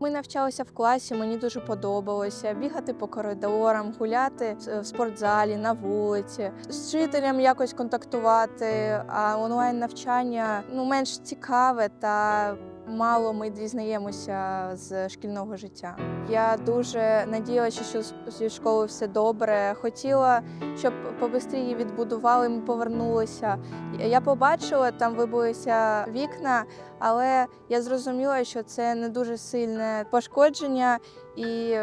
ми навчалися в класі, мені дуже подобалося бігати по коридорам, гуляти в спортзалі, на вулиці, з вчителем якось контактувати. А онлайн навчання ну менш цікаве та мало ми дізнаємося з шкільного життя. Я дуже надіялася, що зі школи все добре. Хотіла, щоб побистрі її відбудували, ми повернулися. Я побачила, там вибилися вікна, але я зрозуміла, що це не дуже сильне пошкодження, і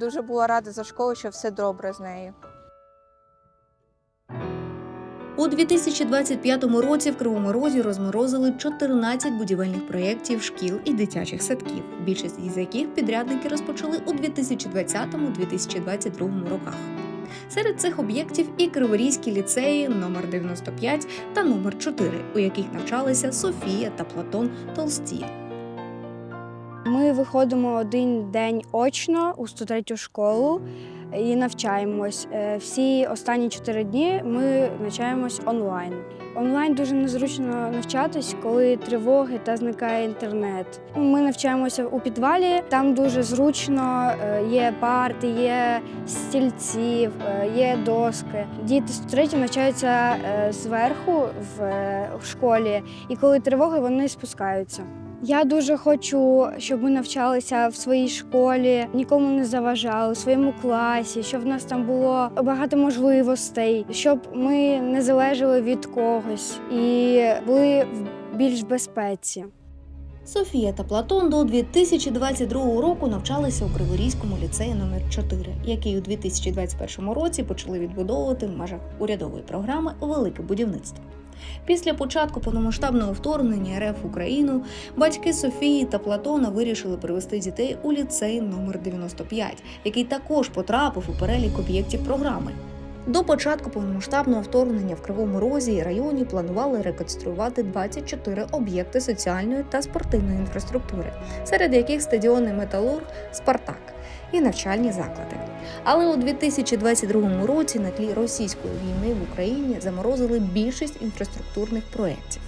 дуже була рада за школу, що все добре з нею. У 2025 році в Кривому Розі розморозили 14 будівельних проєктів шкіл і дитячих садків, більшість із яких підрядники розпочали у 2020-2022 роках. Серед цих об'єктів і Криворізькі ліцеї номер 95 та номер 4, у яких навчалися Софія та Платон Толсті. Ми виходимо один день очно у 103 школу і навчаємось. Е, Всі останні чотири дні ми навчаємось онлайн. Онлайн дуже незручно навчатись, коли тривоги та зникає інтернет. Ми навчаємося у підвалі. Там дуже зручно, е, є парти, є стільці, е, є доски. Діти 103 навчаються зверху в школі, і коли тривоги, вони спускаються. Я дуже хочу, щоб ми навчалися в своїй школі, нікому не заважали, у своєму класі, щоб в нас там було багато можливостей, щоб ми не залежали від когось і були в більш безпеці. Софія та Платон до 2022 року навчалися у Криворізькому ліцеї номер 4 який у 2021 році почали відбудовувати в межах урядової програми Велике будівництво. Після початку повномасштабного вторгнення РФ в Україну батьки Софії та Платона вирішили привезти дітей у ліцей номер 95 який також потрапив у перелік об'єктів програми. До початку повномасштабного вторгнення в Кривому Розі районі планували реконструювати 24 об'єкти соціальної та спортивної інфраструктури, серед яких стадіони Металург, Спартак і навчальні заклади. Але у 2022 році на тлі російської війни в Україні заморозили більшість інфраструктурних проєктів.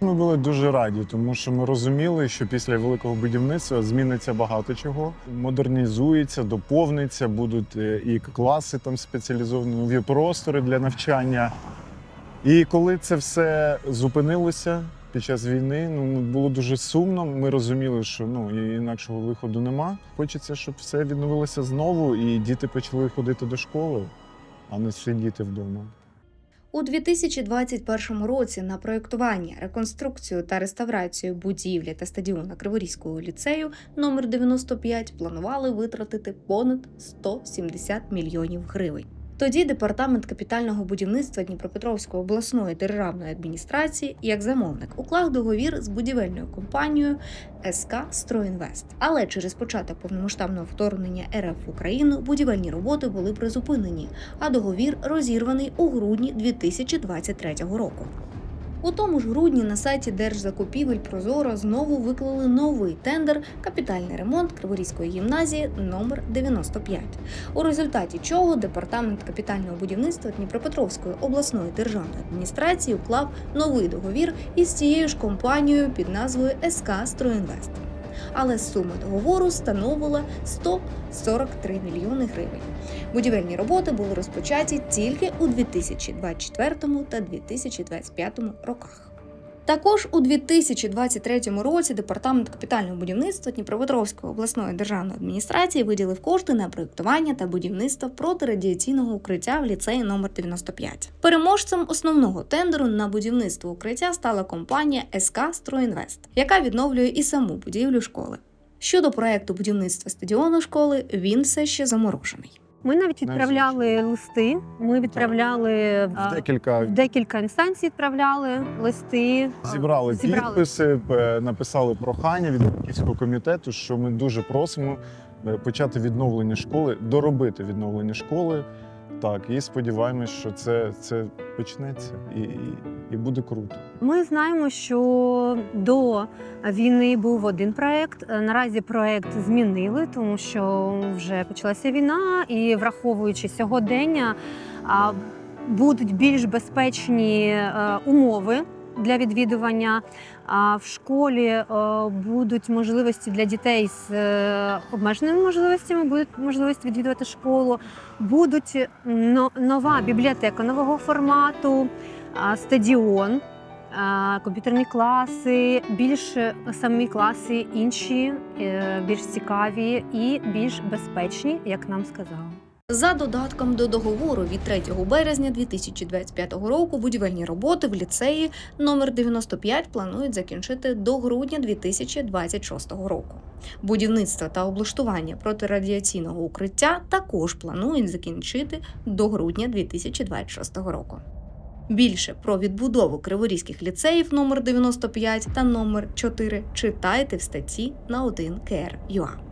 Ми були дуже раді, тому що ми розуміли, що після великого будівництва зміниться багато чого. Модернізується, доповниться, будуть е, і класи там спеціалізовані, нові простори для навчання. І коли це все зупинилося під час війни, ну було дуже сумно. Ми розуміли, що ну інакшого виходу нема. Хочеться, щоб все відновилося знову, і діти почали ходити до школи, а не сидіти вдома. У 2021 році на проєктування, реконструкцію та реставрацію будівлі та стадіона Криворізького ліцею номер 95 планували витратити понад 170 мільйонів гривень. Тоді департамент капітального будівництва Дніпропетровської обласної державної адміністрації як замовник уклав договір з будівельною компанією СК «Стройінвест». Але через початок повномасштабного вторгнення РФ в Україну будівельні роботи були призупинені, а договір розірваний у грудні 2023 року. У тому ж грудні на сайті Держзакупівель Прозоро знову виклали новий тендер капітальний ремонт Криворізької гімназії номер 95 у результаті чого департамент капітального будівництва Дніпропетровської обласної державної адміністрації уклав новий договір із цією ж компанією під назвою СК «Стройінвест». Але сума договору становила 143 мільйони гривень. Будівельні роботи були розпочаті тільки у 2024 та 2025 роках. Також у 2023 році департамент капітального будівництва Дніпропетровської обласної державної адміністрації виділив кошти на проєктування та будівництво протирадіаційного укриття в ліцеї номер 95. Переможцем основного тендеру на будівництво укриття стала компанія СК «Стройінвест», яка відновлює і саму будівлю школи. Щодо проекту будівництва стадіону школи, він все ще заморожений. Ми навіть відправляли листи. Ми відправляли в Декілька в декілька інстанцій. Відправляли листи. Зібрали, зібрали. підписи, написали прохання від батьківського комітету, що ми дуже просимо е, почати відновлення школи, доробити відновлення школи. Так, і сподіваємось, що це, це почнеться і, і, і буде круто. Ми знаємо, що до війни був один проект. Наразі проект змінили, тому що вже почалася війна, і враховуючи сьогодення, будуть більш безпечні е, умови для відвідування. А в школі е, будуть можливості для дітей з е, обмеженими можливостями, будуть можливості відвідувати школу. Будуть но- нова бібліотека нового формату, стадіон, комп'ютерні класи, більш самі класи інші, е, більш цікаві і більш безпечні, як нам сказали. За додатком до договору від 3 березня 2025 року будівельні роботи в ліцеї номер 95 планують закінчити до грудня 2026 року. Будівництво та облаштування протирадіаційного укриття також планують закінчити до грудня 2026 року. Більше про відбудову криворізьких ліцеїв номер 95 та номер 4 читайте в статті на 1 KR.ua.